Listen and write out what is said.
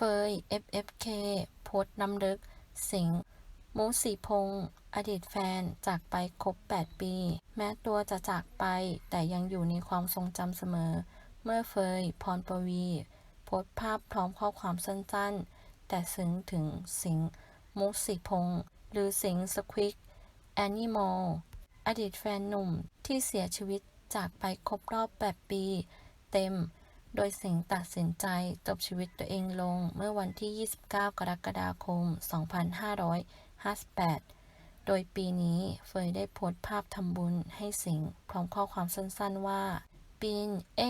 เฟย FFK โพสต์น้ำลึก สิงห์มุสีพงษ์อดีตแฟนจากไปครบ 8 ปี แม้ตัวจะจากไปแต่ยังอยู่ในความทรงจำเสมอ เมื่อเฟย พรปวี โพสต์ภาพพร้อมข้อความสั้นๆ แต่ซึ้งถึงสิงห์มุสีพงษ์หรือสิงห์สควิกแอนิมอลอดีตแฟนหนุ่มที่เสียชีวิตจากไปครบรอบ 8 ปี เต็ม โดยสิงห์ตัดสินใจจบชีวิตตัวเองลงเมื่อวันที่ 29 กรกฎาคม 2558 โดยปีนี้เฟยได้โพสต์ภาพทำบุญให้สิงห์พร้อมข้อความสั้นๆว่าปีนเ